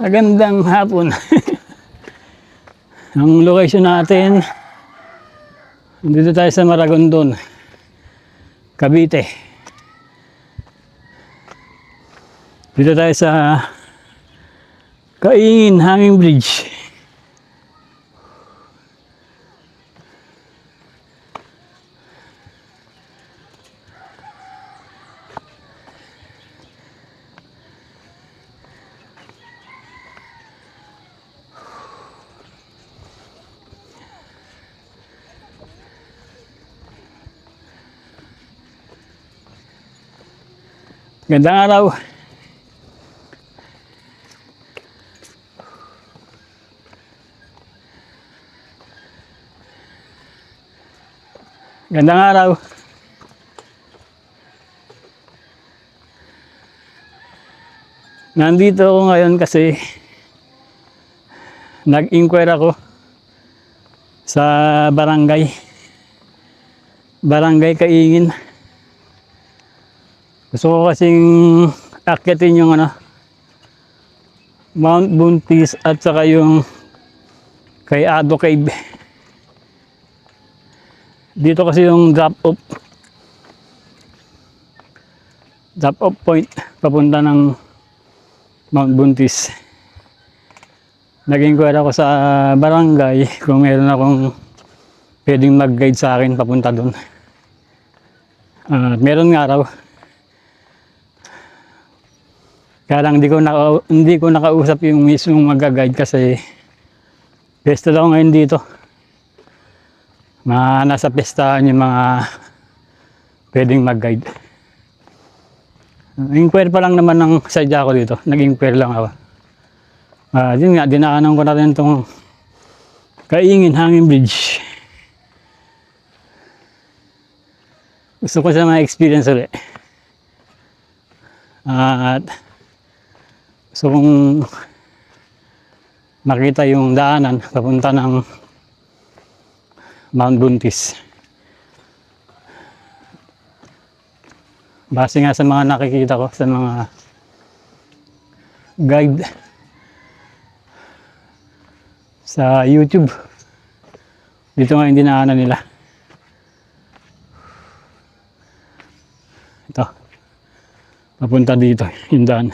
Magandang hapon. Ang location natin, dito tayo sa Maragondon, Cavite. Dito tayo sa Kaingin Hanging Bridge. Gandang araw. Gandang araw. Nandito ako ngayon kasi nag-inquire ako sa barangay. Barangay Kaingin. Gusto ko kasing akyatin yung ano, Mount Buntis at saka yung kay Ado Cave. Dito kasi yung drop off drop off point papunta ng Mount Buntis. Nag-inquire ako sa barangay kung meron akong pwedeng mag-guide sa akin papunta doon. Ah, meron nga raw. Kaya lang hindi ko, naka, hindi ko nakausap yung mismong mag-guide kasi pesta daw ngayon dito. Mga nasa pestahan yung mga pwedeng mag-guide. Inquire pa lang naman ng sadya ko dito. Nag-inquire lang ako. Ah, yun nga, dinaanan ko na rin itong Kaingin Hanging Bridge. Gusto ko siya ma-experience ulit. At gusto kong makita yung daanan papunta ng Mount Buntis. Base nga sa mga nakikita ko sa mga guide sa YouTube. Dito nga yung dinaanan nila. Ito. Papunta dito, yung daan.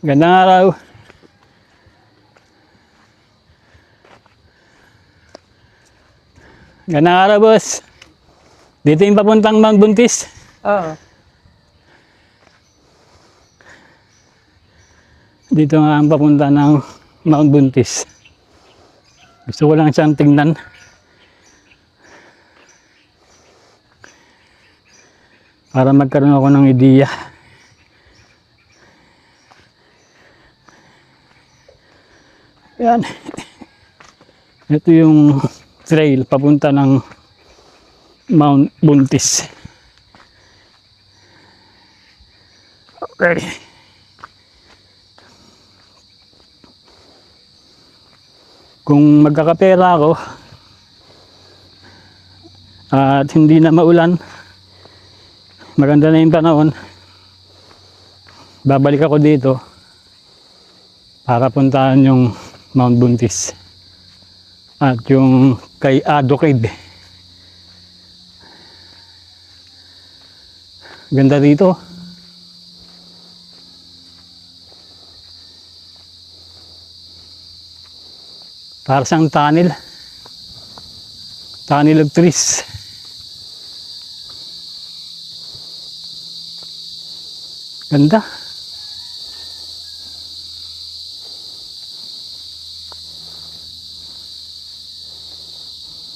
Gandang araw. Gandang araw, boss. Dito yung papuntang Mount Buntis. Oo. Dito nga ang papunta ng Mount Buntis. Gusto ko lang siyang tingnan. Para magkaroon ako ng ideya. Yan. Ito yung trail papunta ng Mount Buntis. Okay. Kung magkakapera ako at hindi na maulan, maganda na yung panahon, babalik ako dito para puntahan yung Mount Buntis at yung kay Ado Cave. Ganda dito. Para siyang tunnel. Tunnel of trees. Ganda.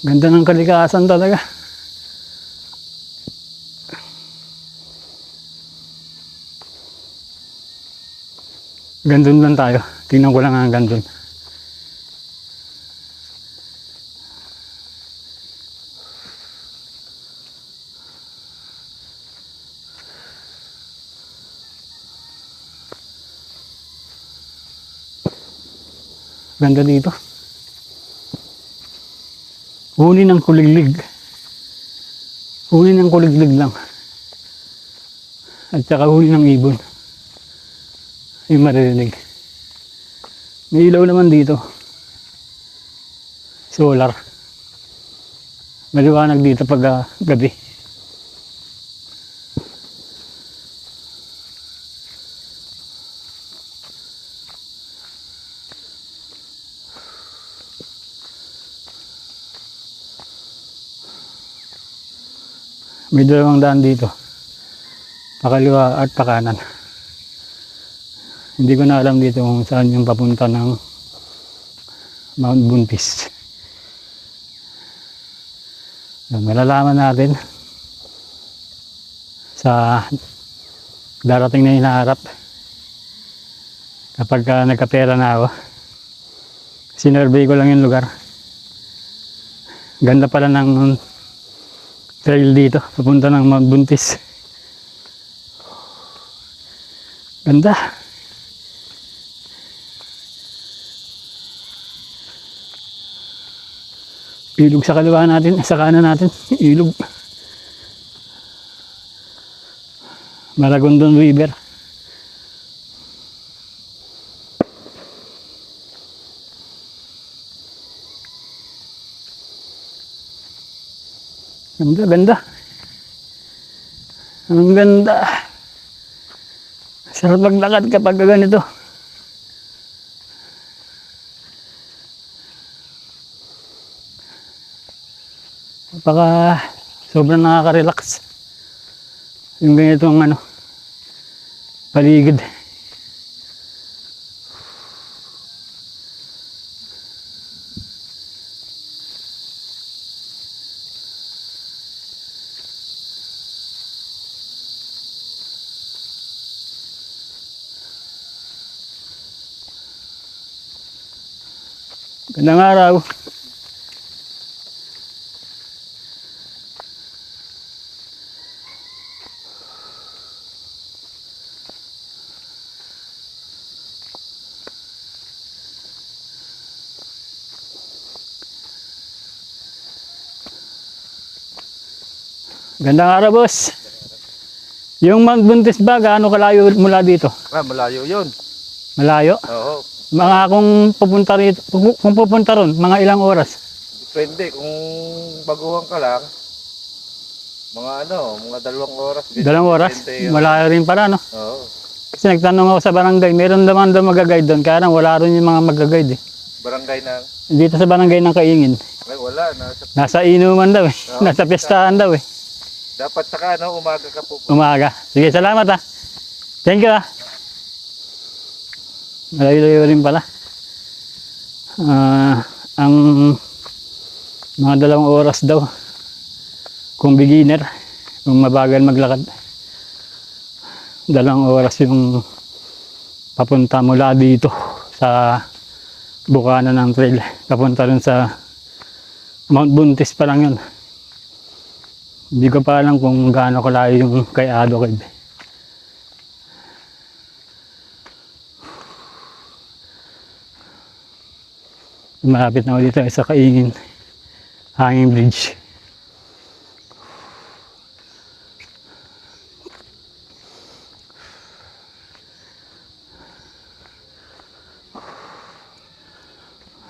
Ganda ng kalikasan talaga. Gandun lang tayo. Tingnan ko lang hanggang dun. Ganda dito. Huni ng kuliglig. Huni ng kuliglig lang. At saka huni ng ibon. Yung maririnig. May ilaw naman dito. Solar. Maliwanag dito pag ah, gabi. May dalawang daan dito. Pakaliwa at pakanan. Hindi ko na alam dito kung saan yung papunta ng Mount Buntis. Malalaman natin sa darating na hinaharap kapag ka nagkapera na ako. Sinurvey ko lang yung lugar. Ganda pala ng trail dito, papunta ng Mount Buntis. Ganda. Ilog sa kaliwa natin, sa kanan natin, ilog. Maragondon River. Ganda, ganda. Ang ganda. Sarap maglakad kapag ganito. Napaka sobrang nakaka-relax. Yung ganitong ano, paligid. Gandang araw. Gandang araw, boss. Yung Mount Buntis ba, gaano kalayo mula dito? Ah, malayo yun. Malayo? Oo. Mga kung pupunta rito, kung kung pupunta ron, mga ilang oras? Depende kung baguhan ka lang. Mga ano, mga dalawang oras. ganyan. Dalawang oras? Depende. Malayo rin pala, no? Oo. Kasi nagtanong ako sa barangay, meron naman daw magaguide doon, kaya lang wala rin yung mga magaguide eh. Barangay na. Dito sa barangay ng Kaingin, Ay, wala. Nasa, nasa inuman daw eh, Oo. nasa pistahan daw eh, dapat saka ano, umaga ka po. umaga. Sige, salamat ah. Thank you ah. Malayo-layo rin pala. Ah, ang mga dalawang oras daw, kung beginner, kung mabagal maglakad. Dalawang oras yung papunta mula dito sa bukana ng trail. Papunta rin sa Mount Buntis pa lang yun. Hindi ko pa alam kung gaano kalayo yung kay Ado Cave. Malapit na ako dito sa Kaingin Hanging Bridge.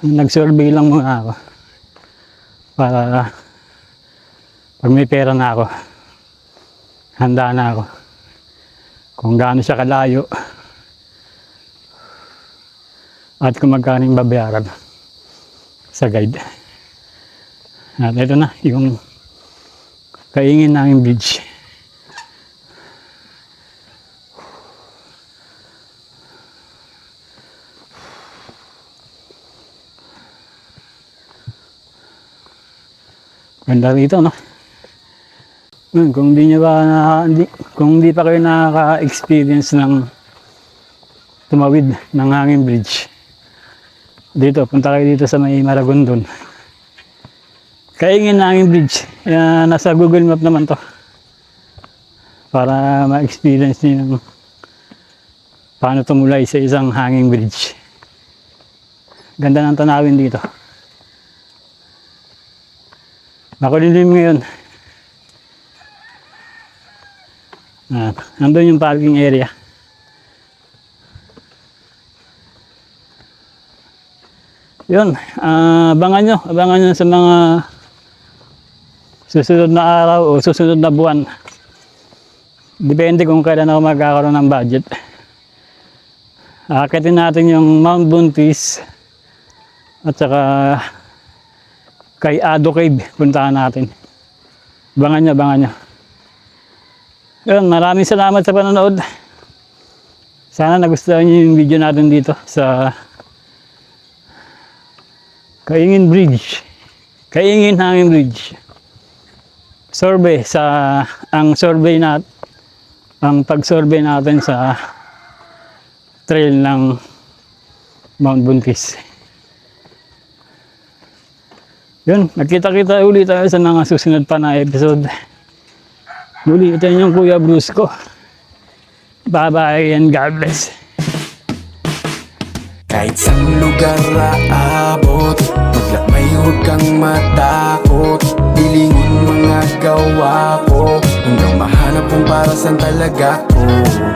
Nag-survey lang muna ako para pag may pera na ako, handa na ako. Kung gaano siya kalayo at kung magkano yung babayaran sa guide. At ito na, yung kaingin namin bridge. Ganda rito, no? Yun, kung di nyo ba na, di, kung di pa kayo nakaka-experience ng tumawid ng hanging bridge, dito, punta kayo dito sa may Maragondon. Kaingin na hanging bridge. Uh, nasa Google Map naman to. Para ma-experience niyo paano tumulay sa isang hanging bridge. Ganda ng tanawin dito. Makulilim ngayon. Ah, nandun yung parking area. Yun, ah, abangan nyo, abangan nyo sa mga susunod na araw o susunod na buwan. Depende kung kailan ako magkakaroon ng budget. Akitin natin yung Mount Buntis at saka kay Ado Cave, puntahan natin. Abangan nyo, abangan nyo. Yun, maraming salamat sa panonood. Sana nagustuhan nyo yung video natin dito sa Kaingin Bridge. Kaingin Hangin Bridge. Survey sa ang survey nat ang pag-survey natin sa trail ng Mount Buntis. Yun, nagkita-kita ulit tayo sa mga susunod pa na episode. Muli, ito yung Kuya Bruce ko. Bye-bye and God bless. Kahit sa lugar aabot Maglakbay huwag kang matakot. Dilingin mga gawa ko Hanggang mahanap kung para saan talaga ko.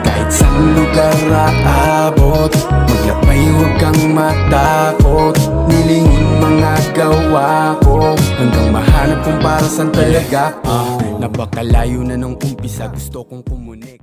Kahit sa lugar aabot Maglakbay huwag kang matakot. Dilingin mga gawa ko Hanggang mahanap kung para saan talaga ko. Napakalayo na nung umpisa Gusto kong kumunik